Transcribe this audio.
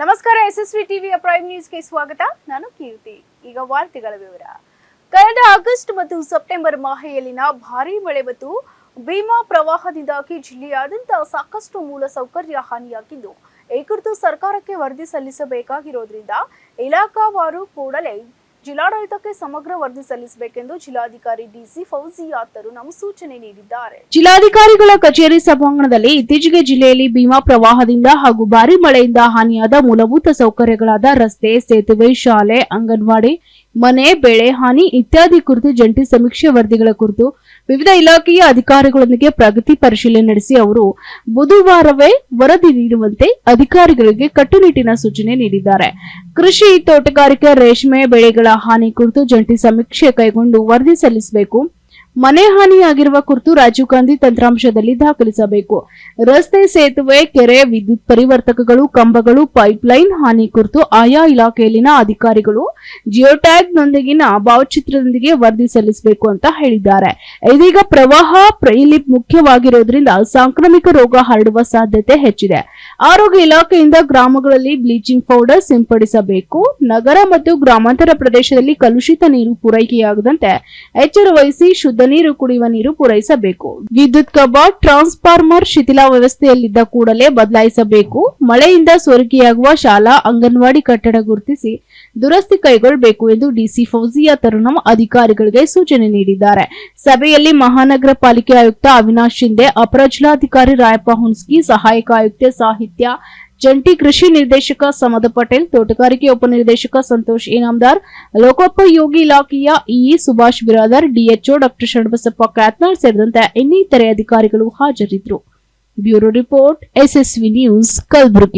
ನಮಸ್ಕಾರ ಎಸ್ಎಸ್ವಿ ಟಿವಿಯ ಪ್ರೈಮ್ ನ್ಯೂಸ್ಗೆ ಸ್ವಾಗತ. ನಾನು ಕೀರ್ತಿ. ಈಗ ವಾರ್ತೆಗಳ ವಿವರ. ಕಳೆದ ಆಗಸ್ಟ್ ಮತ್ತು ಸೆಪ್ಟೆಂಬರ್ ಮಾಹೆಯಲ್ಲಿನ ಭಾರೀ ಮಳೆ ಮತ್ತು ಭೀಮಾ ಪ್ರವಾಹದಿಂದಾಗಿ ಜಿಲ್ಲೆಯಾದ್ಯಂತ ಸಾಕಷ್ಟು ಮೂಲ ಸೌಕರ್ಯ ಹಾನಿಯಾಗಿದ್ದು ಈ ಕುರಿತು ಸರ್ಕಾರಕ್ಕೆ ವರದಿ ಸಲ್ಲಿಸಬೇಕಾಗಿರೋದ್ರಿಂದ ಇಲಾಖಾವಾರು ಕೂಡಲೇ ಜಿಲ್ಲಾಡಳಿತಕ್ಕೆ ಸಮಗ್ರ ವರದಿ ಸಲ್ಲಿಸಬೇಕೆಂದು ಜಿಲ್ಲಾಧಿಕಾರಿ ಡಿಸಿ ಫೌಜಿಯಾ ನಮ್ಮ ಸೂಚನೆ ನೀಡಿದ್ದಾರೆ. ಜಿಲ್ಲಾಧಿಕಾರಿಗಳ ಕಚೇರಿ ಸಭಾಂಗಣದಲ್ಲಿ ಇತ್ತೀಚೆಗೆ ಜಿಲ್ಲೆಯಲ್ಲಿ ಭೀಮಾ ಪ್ರವಾಹದಿಂದ ಹಾಗೂ ಭಾರಿ ಮಳೆಯಿಂದ ಹಾನಿಯಾದ ಮೂಲಭೂತ ಸೌಕರ್ಯಗಳಾದ ರಸ್ತೆ, ಸೇತುವೆ, ಶಾಲೆ, ಅಂಗನವಾಡಿ ಮನೆ, ಬೆಳೆ, ಹಾನಿ ಇತ್ಯಾದಿ ಕುರಿತು ಜಂಟಿ ಸಮೀಕ್ಷೆ ವರದಿಗಳ ಕುರಿತು ವಿವಿಧ ಇಲಾಖೆಯ ಅಧಿಕಾರಿಗಳೊಂದಿಗೆ ಪ್ರಗತಿ ಪರಿಶೀಲನೆ ನಡೆಸಿ ಅವರು ಬುಧವಾರವೇ ವರದಿ ನೀಡುವಂತೆ ಅಧಿಕಾರಿಗಳಿಗೆ ಕಟ್ಟುನಿಟ್ಟಿನ ಸೂಚನೆ ನೀಡಿದ್ದಾರೆ. ಕೃಷಿ ತೋಟಗಾರಿಕೆ, ರೇಷ್ಮೆ ಬೆಳೆಗಳ ಹಾನಿ ಕುರಿತು ಜಂಟಿ ಸಮೀಕ್ಷೆ ಕೈಗೊಂಡು ವರದಿ ಸಲ್ಲಿಸಬೇಕು. ಮನೆ ಹಾನಿಯಾಗಿರುವ ಕುರಿತು ರಾಜೀವ್ ಗಾಂಧಿ ತಂತ್ರಾಂಶದಲ್ಲಿ ದಾಖಲಿಸಬೇಕು. ರಸ್ತೆ ಸೇತುವೆ, ಕೆರೆ, ವಿದ್ಯುತ್ ಪರಿವರ್ತಕಗಳು, ಕಂಬಗಳು, ಪೈಪ್ಲೈನ್ ಹಾನಿ ಕುರಿತು ಆಯಾ ಇಲಾಖೆಯಲ್ಲಿನ ಅಧಿಕಾರಿಗಳು ಜಿಯೋಟ್ಯಾಗ್ನೊಂದಿಗಿನ ಭಾವಚಿತ್ರದೊಂದಿಗೆ ವರದಿ ಸಲ್ಲಿಸಬೇಕು ಅಂತ ಹೇಳಿದ್ದಾರೆ. ಇದೀಗ ಪ್ರವಾಹ ಪ್ರೈಲಿಪ್ ಮುಖ್ಯವಾಗಿರೋದ್ರಿಂದ ಸಾಂಕ್ರಾಮಿಕ ರೋಗ ಹರಡುವ ಸಾಧ್ಯತೆ ಹೆಚ್ಚಿದೆ. ಆರೋಗ್ಯ ಇಲಾಖೆಯಿಂದ ಗ್ರಾಮಗಳಲ್ಲಿ ಬ್ಲೀಚಿಂಗ್ ಪೌಡರ್ ಸಿಂಪಡಿಸಬೇಕು. ನಗರ ಮತ್ತು ಗ್ರಾಮಾಂತರ ಪ್ರದೇಶದಲ್ಲಿ ಕಲುಷಿತ ನೀರು ಪೂರೈಕೆಯಾಗದಂತೆ ಎಚ್ಚರ ವಹಿಸಿ ಶುದ್ಧ ನೀರು ಕುಡಿಯುವ ನೀರು ಪೂರೈಸಬೇಕು. ವಿದ್ಯುತ್ ಕಬಾಟ್, ಟ್ರಾನ್ಸ್ಫಾರ್ಮರ್ ಶಿಥಿಲ ವ್ಯವಸ್ಥೆಯಲ್ಲಿದ್ದ ಕೂಡಲೇ ಬದಲಾಯಿಸಬೇಕು. ಮಳೆಯಿಂದ ಸೋರಿಕೆಯಾಗುವ ಶಾಲಾ, ಅಂಗನವಾಡಿ ಕಟ್ಟಡ ಗುರುತಿಸಿ ದುರಸ್ತಿ ಕೈಗೊಳ್ಳಬೇಕು ಎಂದು ಡಿಸಿ ಫೌಜಿಯಾ ತರುಣಂ ಅಧಿಕಾರಿಗಳಿಗೆ ಸೂಚನೆ ನೀಡಿದ್ದಾರೆ. ಸಭೆಯಲ್ಲಿ ಮಹಾನಗರ ಪಾಲಿಕೆ ಆಯುಕ್ತ ಅವಿನಾಶ್ ಶಿಂದೆ ಅಪರ ಜಿಲ್ಲಾಧಿಕಾರಿ ರಾಯಪ್ಪ ಹುನ್ಸ್ಕಿ, ಸಹಾಯಕ ಆಯುಕ್ತೆ ಸಾಹಿತ್ಯ ಜಂಟಿ ಕೃಷಿ ನಿರ್ದೇಶಕ ಸಮದ ಪಟೇಲ್, ತೋಟಗಾರಿಕೆ ಉಪನಿರ್ದೇಶಕ ಸಂತೋಷ್ ಇನಾಮದಾರ್, ಲೋಕೋಪಯೋಗಿ ಇಲಾಖೆಯ EE Subhash Biradar, DHO doctor Sharanabasappa Kyathnal ಸೇರಿದಂತೆ ಇನ್ನಿತರೆ ಅಧಿಕಾರಿಗಳು ಹಾಜರಿದ್ದರು. Bureau report, SSV news, Kalaburagi.